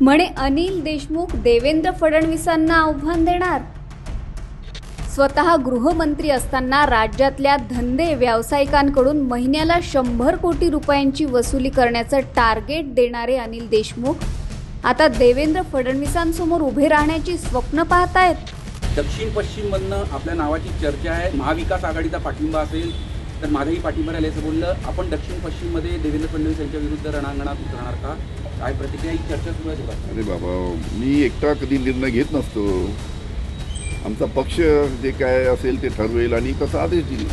म्हणे अनिल देशमुख देवेंद्र फडणवीसांना आव्हान देणार? स्वतः गृहमंत्री असताना राज्यातल्या धंदे व्यावसायिकांकडून महिन्याला शंभर कोटी रुपयांची वसुली करण्याचं टार्गेट देणारे अनिल देशमुख. आता देवेंद्र फडणवीसांसमोर उभे राहण्याची स्वप्न पाहतायत. दक्षिण पश्चिममधनं आपल्या नावाची चर्चा आहे. महाविकास आघाडीचा पाठिंबा असेल तर माझाही पाठिंबा राहील असं बोललं. आपण दक्षिण पश्चिममध्ये देवेंद्र फडणवीस यांच्या विरुद्ध रणांगणात उतरणार का? काय प्रतिक्रिया? ही चर्चा सुरू आहे अरे बाबा मी एकटा कधी निर्णय घेत नसतो. आमचा पक्ष जे काय असेल ते ठरवेल आणि कसा आदेश देईल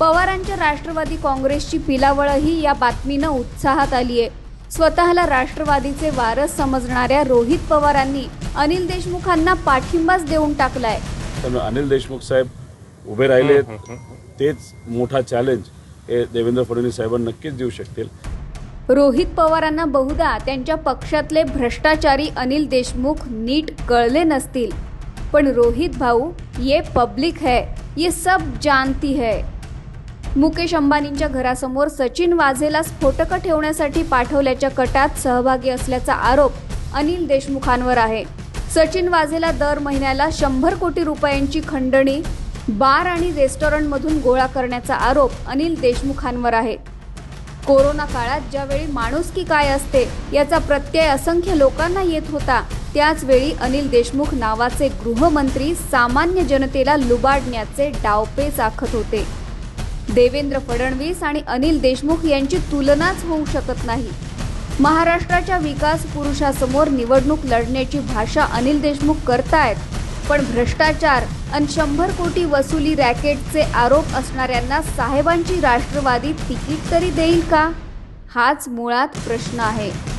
पवारांच्या राष्ट्रवादी काँग्रेसची पिलावळही या बातमीनं उत्साहात आली आहे. स्वतःला राष्ट्रवादीचे वारस समजणाऱ्या रोहित पवारांनी अनिल देशमुखांना पाठिंबाच देऊन टाकलाय. अनिल देशमुख साहेब उभे राहिले तेच मोठा चॅलेंज हे देवेंद्र फडणवीस साहेबांना नक्कीच देऊ शकतील. रोहित पवारांना बहुधा त्यांच्या पक्षातले भ्रष्टाचारी अनिल देशमुख नीट कळले नसतील. पण रोहित भाऊ ये पब्लिक है ये सब जानती है. मुकेश अंबानींच्या घरासमोर सचिन वाझेला स्फोटकं ठेवण्यासाठी पाठवल्याच्या कटात सहभागी असल्याचा आरोप अनिल देशमुखांवर आहे. सचिन वाझेला दर महिन्याला शंभर कोटी रुपयांची खंडणी बार आणि रेस्टॉरंटमधून गोळा करण्याचा आरोप अनिल देशमुखांवर आहे. कोरोना काळात ज्यावेळी माणुसकी काय असते याचा प्रत्यय असंख्य लोकांना येत होता. त्याचवेळी अनिल देशमुख नावाचे गृहमंत्री सामान्य जनतेला लुबाडण्याचे डावपेच आखत होते. देवेंद्र फडणवीस आणि अनिल देशमुख यांची तुलनाच होऊ शकत नाही. महाराष्ट्राच्या विकास पुरुषासमोर निवडणूक लढण्याची भाषा अनिल देशमुख करतायत. पण भ्रष्टाचार आणि शंभर कोटी वसुली रॅकेटचे आरोप असणाऱ्यांना साहेबांची राष्ट्रवादी तिकीट तरी देईल का? हाच मुळात प्रश्न आहे.